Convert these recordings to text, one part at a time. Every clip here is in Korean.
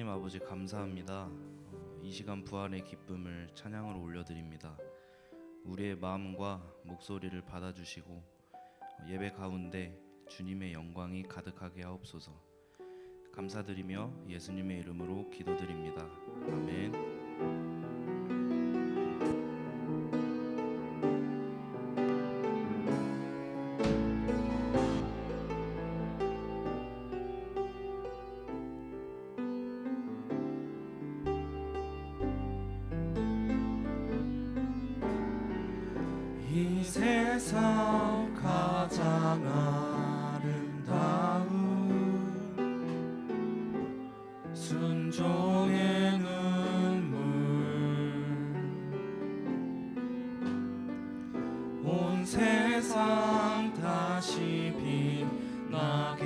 하나님 아버지 감사합니다. 어, 이 시간 부활의 기쁨을 찬양으로 올려드립니다. 우리의 마음과 목소리를 받아주시고 어, 예배 가운데 주님의 영광이 가득하게 하옵소서. 감사드리며 예수님의 이름으로 기도드립니다. 아멘. 순종의 눈물. 온 세상 다시 빛나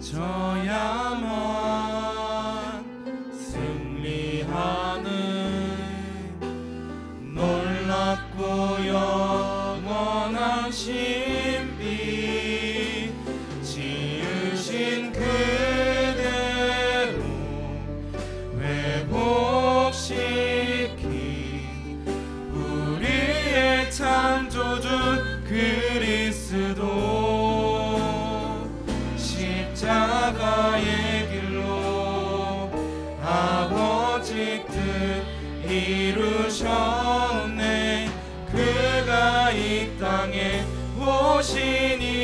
저야만 이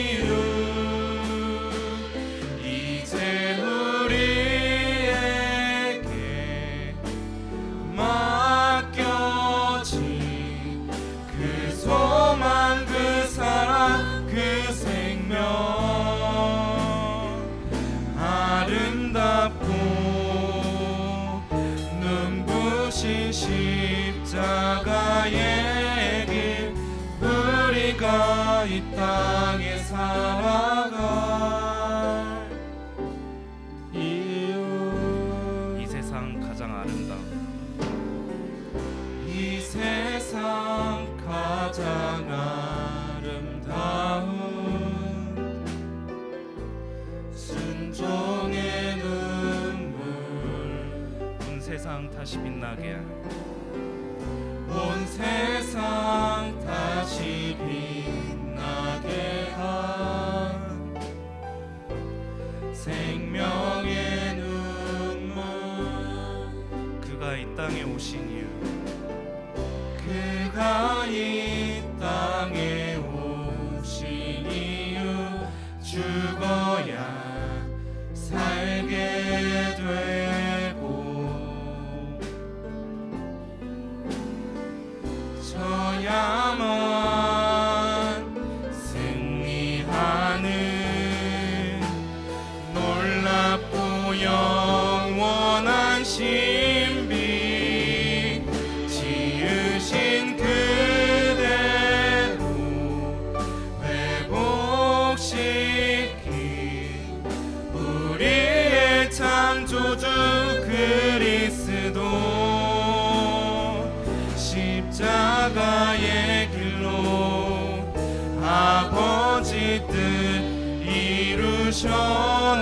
이땅 창조주 그리스도. 십자가의 길로 아버지 뜻 이루셨네.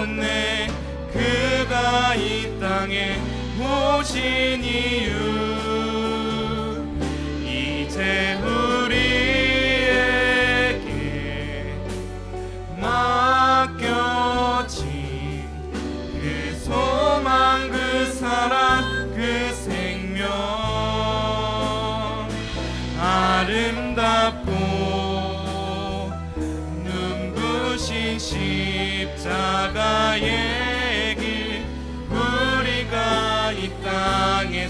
그가 이 땅에 오신 이유 아름답고 눈부신 십자가의 길 우리가 이 땅에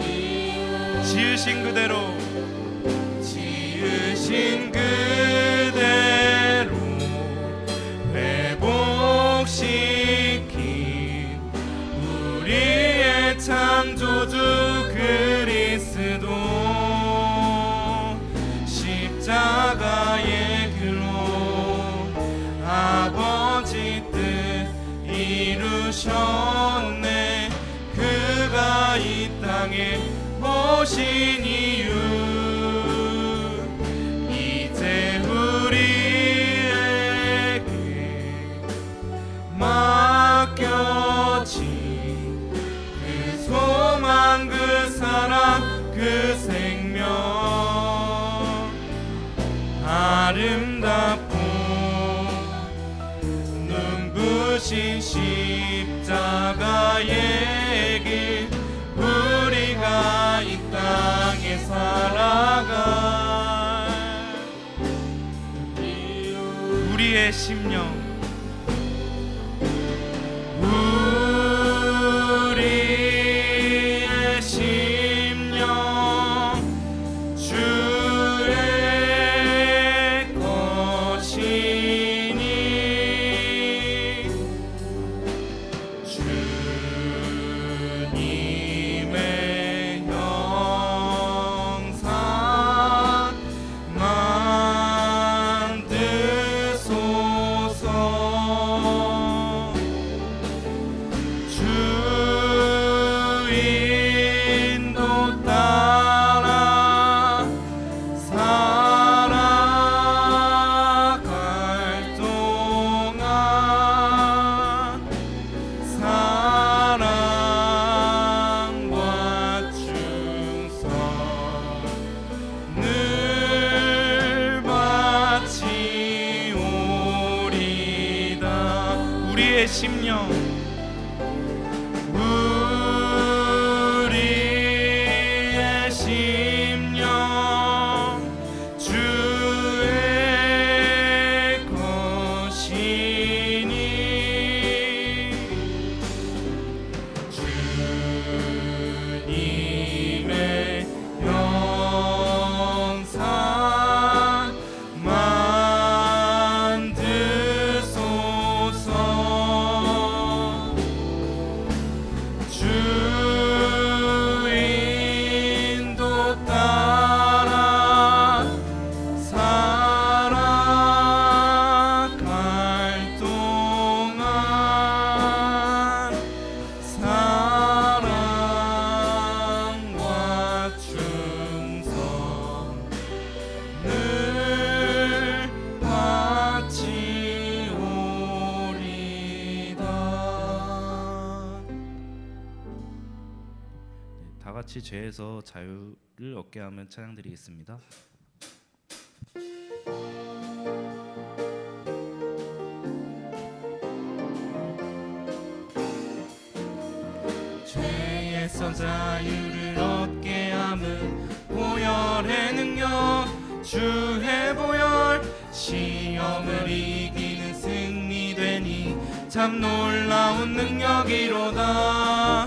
이유 지으신 그대로 지으신 그대로 이 땅에 이 심령 죄에서 자유를 얻게 하면 찬양드리겠습니다. 죄에서 자유를 얻게 함은 보혈의 능력 주의 보혈 시험을 이기는 승리 되니 참 놀라운 능력이로다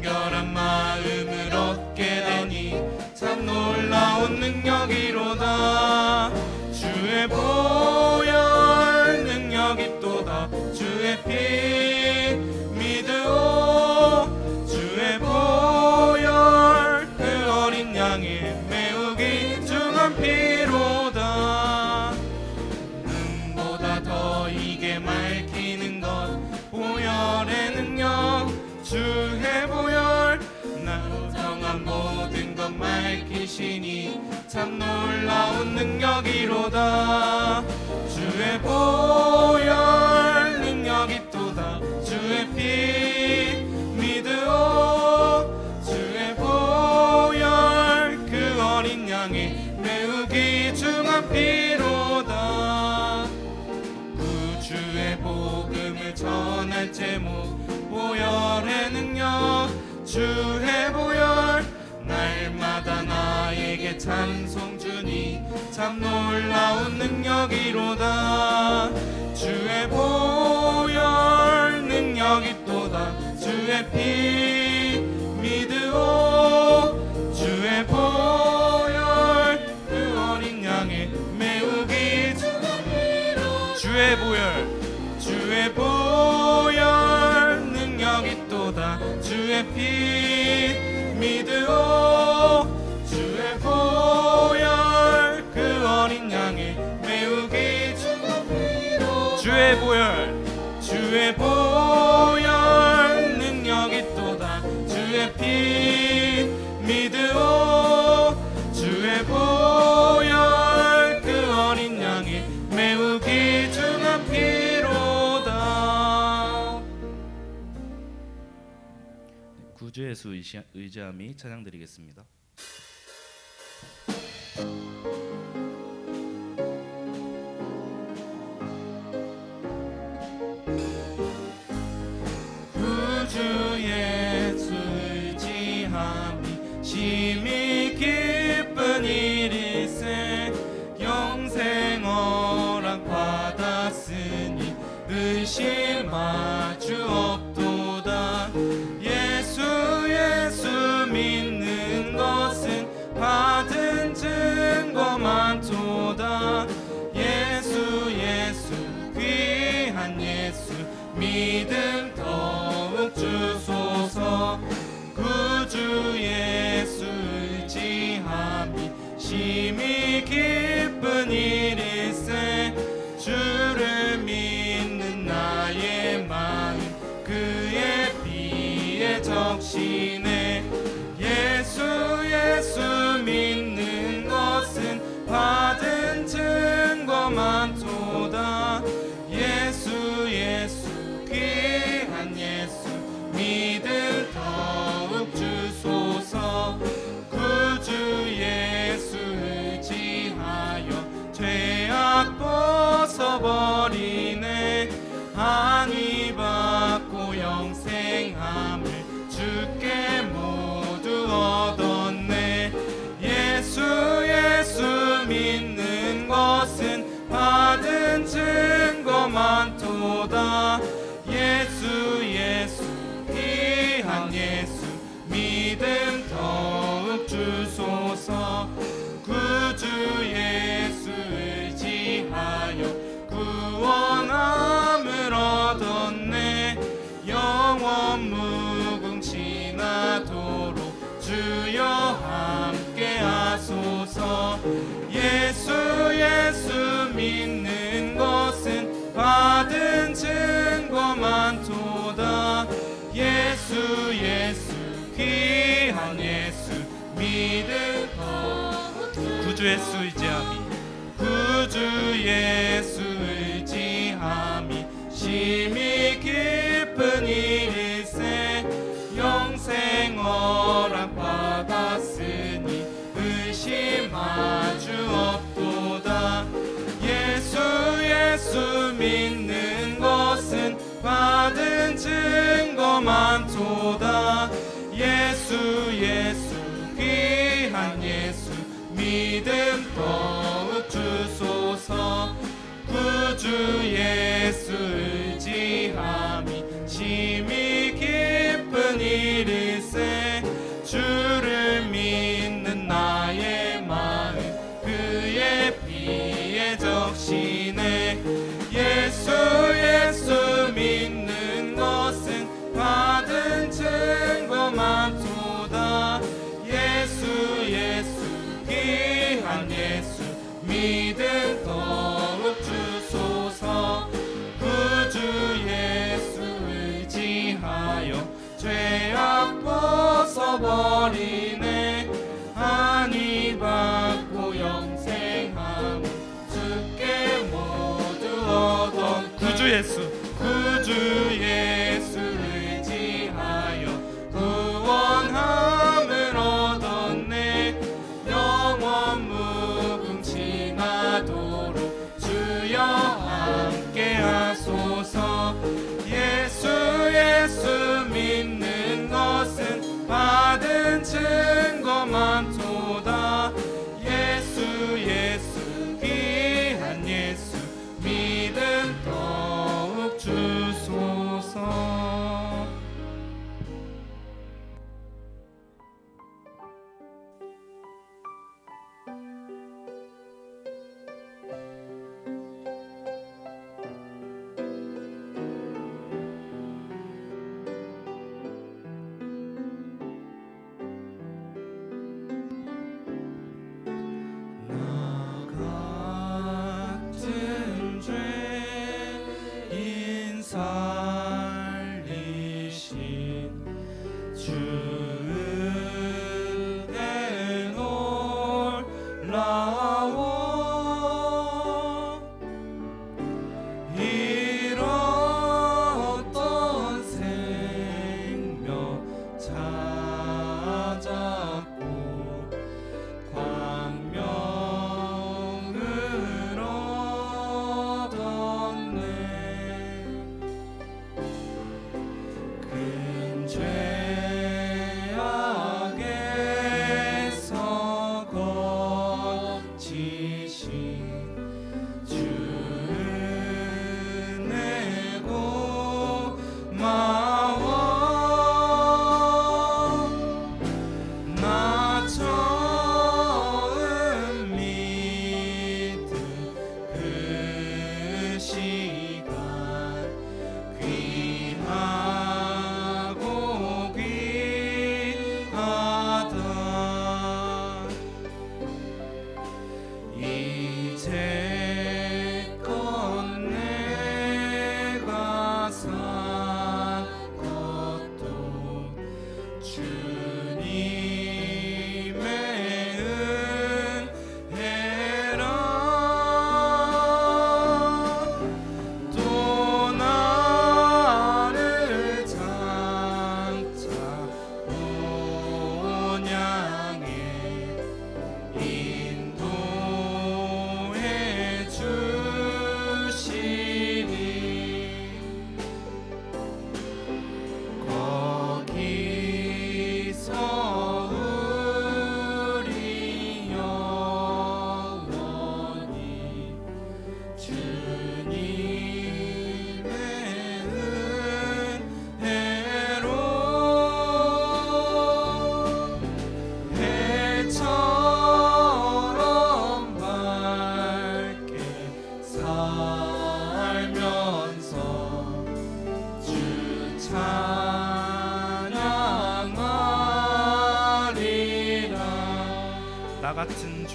능력이로다. 주의 보혈 능력이 또다. 주의 피 믿으오. 주의 보혈 그 어린 양이 매우 귀중한 피로다. 그 주의 복음을 전할 제목 보혈의 능력. 주의 보혈 날마다 나에게 찬송. 참 놀라운 능력이로다. 주의 보혈 능력이 또다. 주의 피 예수 의지함이 찬양드리겠습니다. 吧。Twist. 주의 버리네. 하니 받고 영생함 주께 모두 얻었 구주 예수. 구주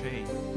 나